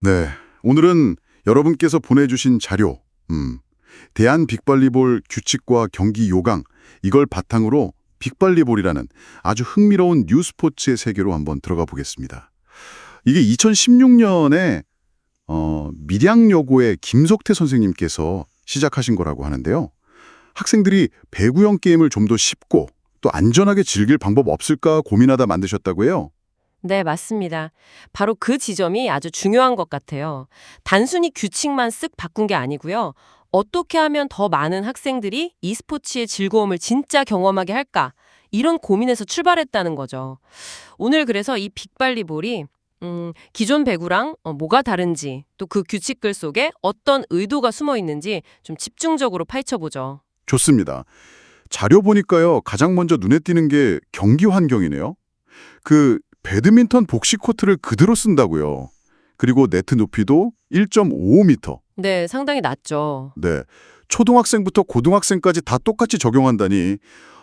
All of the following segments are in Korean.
네, 오늘은 여러분께서 보내주신 자료, 음, 대한 빅발리볼 규칙과 경기 요강, 이걸 바탕으로 빅발리볼이라는 아주 흥미로운 뉴 스포츠의 세계로 한번 들어가 보겠습니다. 이게 2016년에 어, 밀양여고의 김석태 선생님께서 시작하신 거라고 하는데요. 학생들이 배구형 게임을 좀 더 쉽고 또 안전하게 즐길 방법 없을까 고민하다 만드셨다고 해요. 네, 맞습니다. 바로 그 지점이 아주 중요한 것 같아요. 단순히 규칙만 쓱 바꾼 게 아니고요. 어떻게 하면 더 많은 학생들이 e스포츠의 즐거움을 진짜 경험하게 할까? 이런 고민에서 출발했다는 거죠. 오늘 그래서 이 빅발리볼이 음, 기존 배구랑 어, 뭐가 다른지 또 그 규칙글 속에 어떤 의도가 숨어 있는지 좀 집중적으로 파헤쳐보죠. 좋습니다. 자료 보니까요, 가장 먼저 눈에 띄는 게 경기 환경이네요. 그 배드민턴 복식 코트를 그대로 쓴다고요. 그리고 네트 높이도 1.55m. 네, 상당히 낮죠. 네. 초등학생부터 고등학생까지 다 똑같이 적용한다니,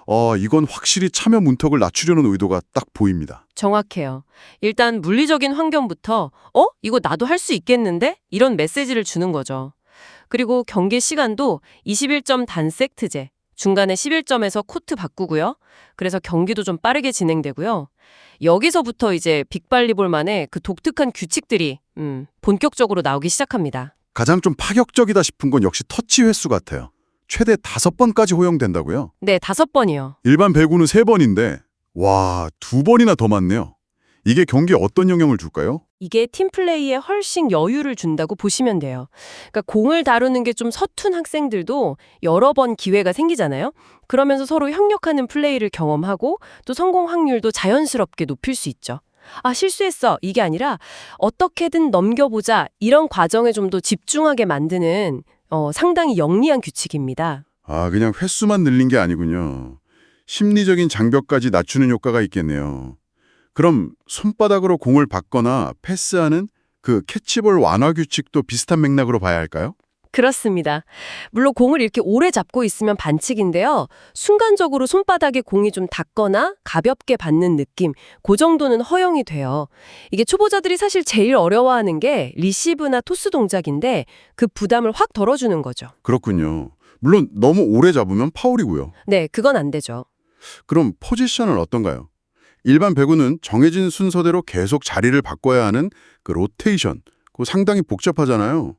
어, 이건 확실히 참여 문턱을 낮추려는 의도가 딱 보입니다. 정확해요. 일단 물리적인 환경부터 어? 이거 나도 할 수 있겠는데? 이런 메시지를 주는 거죠. 그리고 경기 시간도 21점 단세트제, 중간에 11점에서 코트 바꾸고요. 그래서 경기도 좀 빠르게 진행되고요. 여기서부터 이제 빅발리볼만의 그 독특한 규칙들이 음, 본격적으로 나오기 시작합니다. 가장 좀 파격적이다 싶은 건 역시 터치 횟수 같아요. 최대 다섯 번까지 허용된다고요? 네, 다섯 번이요. 일반 배구는 세 번인데, 와, 두 번이나 더 많네요. 이게 경기에 어떤 영향을 줄까요? 이게 팀플레이에 훨씬 여유를 준다고 보시면 돼요. 그러니까 공을 다루는 게 좀 서툰 학생들도 여러 번 기회가 생기잖아요. 그러면서 서로 협력하는 플레이를 경험하고 또 성공 확률도 자연스럽게 높일 수 있죠. 아, 실수했어. 이게 아니라 어떻게든 넘겨보자. 이런 과정에 좀 더 집중하게 만드는 어, 상당히 영리한 규칙입니다. 아, 그냥 횟수만 늘린 게 아니군요. 심리적인 장벽까지 낮추는 효과가 있겠네요. 그럼 손바닥으로 공을 받거나 패스하는 그 캐치볼 완화 규칙도 비슷한 맥락으로 봐야 할까요? 그렇습니다. 물론 공을 이렇게 오래 잡고 있으면 반칙인데요. 순간적으로 손바닥에 공이 좀 닿거나 가볍게 받는 느낌, 그 정도는 허용이 돼요. 이게 초보자들이 사실 제일 어려워하는 게 리시브나 토스 동작인데 그 부담을 확 덜어주는 거죠. 그렇군요. 물론 너무 오래 잡으면 파울이고요. 네, 그건 안 되죠. 그럼 포지션은 어떤가요? 일반 배구는 정해진 순서대로 계속 자리를 바꿔야 하는 그 로테이션, 그거 상당히 복잡하잖아요.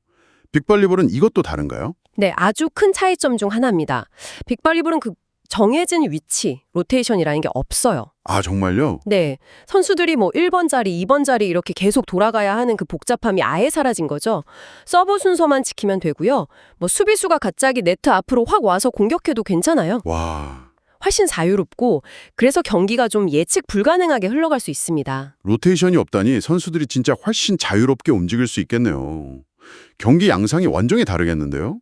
빅발리볼은 이것도 다른가요? 네, 아주 큰 차이점 중 하나입니다. 빅발리볼은 그 정해진 위치, 로테이션이라는 게 없어요. 아, 정말요? 네. 선수들이 뭐 1번 자리, 2번 자리 이렇게 계속 돌아가야 하는 그 복잡함이 아예 사라진 거죠. 서브 순서만 지키면 되고요. 뭐 수비수가 갑자기 네트 앞으로 확 와서 공격해도 괜찮아요. 와, 훨씬 자유롭고 그래서 경기가 좀 예측 불가능하게 흘러갈 수 있습니다. 로테이션이 없다니 선수들이 진짜 훨씬 자유롭게 움직일 수 있겠네요. 경기 양상이 완전히 다르겠는데요?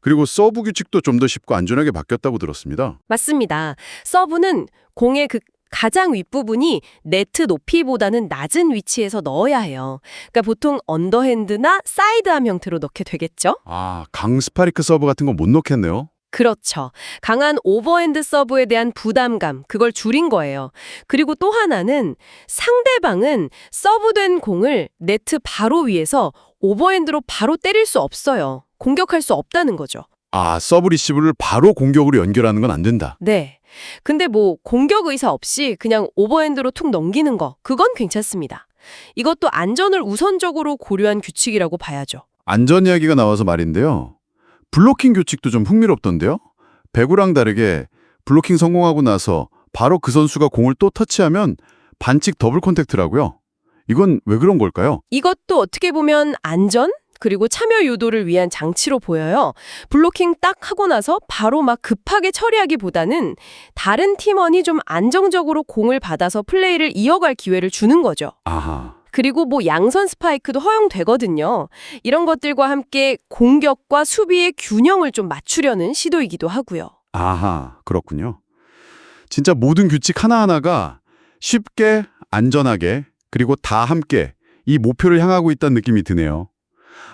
그리고 서브 규칙도 좀 더 쉽고 안전하게 바뀌었다고 들었습니다. 맞습니다. 서브는 공의 그 가장 윗부분이 네트 높이보다는 낮은 위치에서 넣어야 해요. 그러니까 보통 언더핸드나 사이드암 형태로 넣게 되겠죠? 아, 강 스파리크 서브 같은 거 못 넣겠네요. 그렇죠. 강한 오버핸드 서브에 대한 부담감, 그걸 줄인 거예요. 그리고 또 하나는 상대방은 서브된 공을 네트 바로 위에서 오버핸드로 바로 때릴 수 없어요. 공격할 수 없다는 거죠. 아, 서브 리시브를 바로 공격으로 연결하는 건 안 된다. 네. 근데 뭐 공격 의사 없이 그냥 오버핸드로 툭 넘기는 거, 그건 괜찮습니다. 이것도 안전을 우선적으로 고려한 규칙이라고 봐야죠. 안전 이야기가 나와서 말인데요. 블로킹 규칙도 좀 흥미롭던데요. 배구랑 다르게 블로킹 성공하고 나서 바로 그 선수가 공을 또 터치하면 반칙 더블 컨택트라고요. 이건 왜 그런 걸까요? 이것도 어떻게 보면 안전? 그리고 참여 유도를 위한 장치로 보여요. 블로킹 딱 하고 나서 바로 막 급하게 처리하기보다는 다른 팀원이 좀 안정적으로 공을 받아서 플레이를 이어갈 기회를 주는 거죠. 아하. 그리고 뭐 양선 스파이크도 허용되거든요. 이런 것들과 함께 공격과 수비의 균형을 좀 맞추려는 시도이기도 하고요. 아하, 그렇군요. 진짜 모든 규칙 하나하나가 쉽게, 안전하게, 그리고 다 함께 이 목표를 향하고 있다는 느낌이 드네요.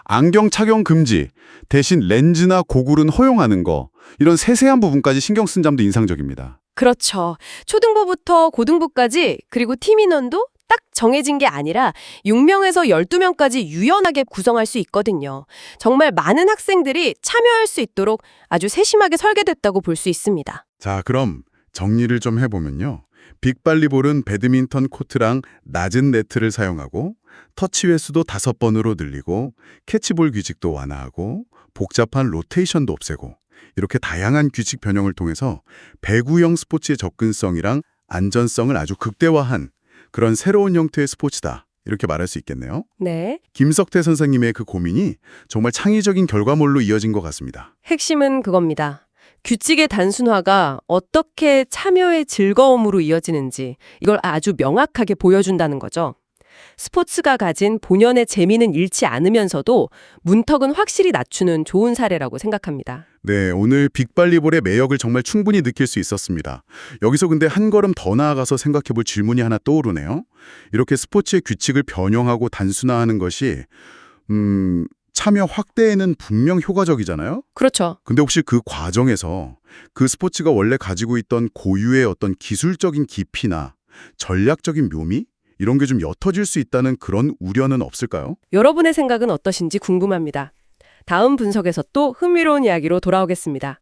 안경 착용 금지, 대신 렌즈나 고글은 허용하는 거, 이런 세세한 부분까지 신경 쓴 점도 인상적입니다. 그렇죠. 초등부부터 고등부까지 그리고 팀 인원도 딱 정해진 게 아니라 6명에서 12명까지 유연하게 구성할 수 있거든요. 정말 많은 학생들이 참여할 수 있도록 아주 세심하게 설계됐다고 볼 수 있습니다. 자, 그럼 정리를 좀 해보면요. 빅발리볼은 배드민턴 코트랑 낮은 네트를 사용하고 터치 횟수도 다섯 번으로 늘리고 캐치볼 규칙도 완화하고 복잡한 로테이션도 없애고 이렇게 다양한 규칙 변형을 통해서 배구형 스포츠의 접근성이랑 안전성을 아주 극대화한 그런 새로운 형태의 스포츠다. 이렇게 말할 수 있겠네요. 네. 김석태 선생님의 그 고민이 정말 창의적인 결과물로 이어진 것 같습니다. 핵심은 그겁니다. 규칙의 단순화가 어떻게 참여의 즐거움으로 이어지는지 이걸 아주 명확하게 보여준다는 거죠. 스포츠가 가진 본연의 재미는 잃지 않으면서도 문턱은 확실히 낮추는 좋은 사례라고 생각합니다. 네, 오늘 빅발리볼의 매력을 정말 충분히 느낄 수 있었습니다. 여기서 근데 한 걸음 더 나아가서 생각해 볼 질문이 하나 떠오르네요. 이렇게 스포츠의 규칙을 변형하고 단순화하는 것이 음, 참여 확대에는 분명 효과적이잖아요. 그렇죠. 근데 혹시 그 과정에서 그 스포츠가 원래 가지고 있던 고유의 어떤 기술적인 깊이나 전략적인 묘미 이런 게 좀 옅어질 수 있다는 그런 우려는 없을까요? 여러분의 생각은 어떠신지 궁금합니다. 다음 분석에서 또 흥미로운 이야기로 돌아오겠습니다.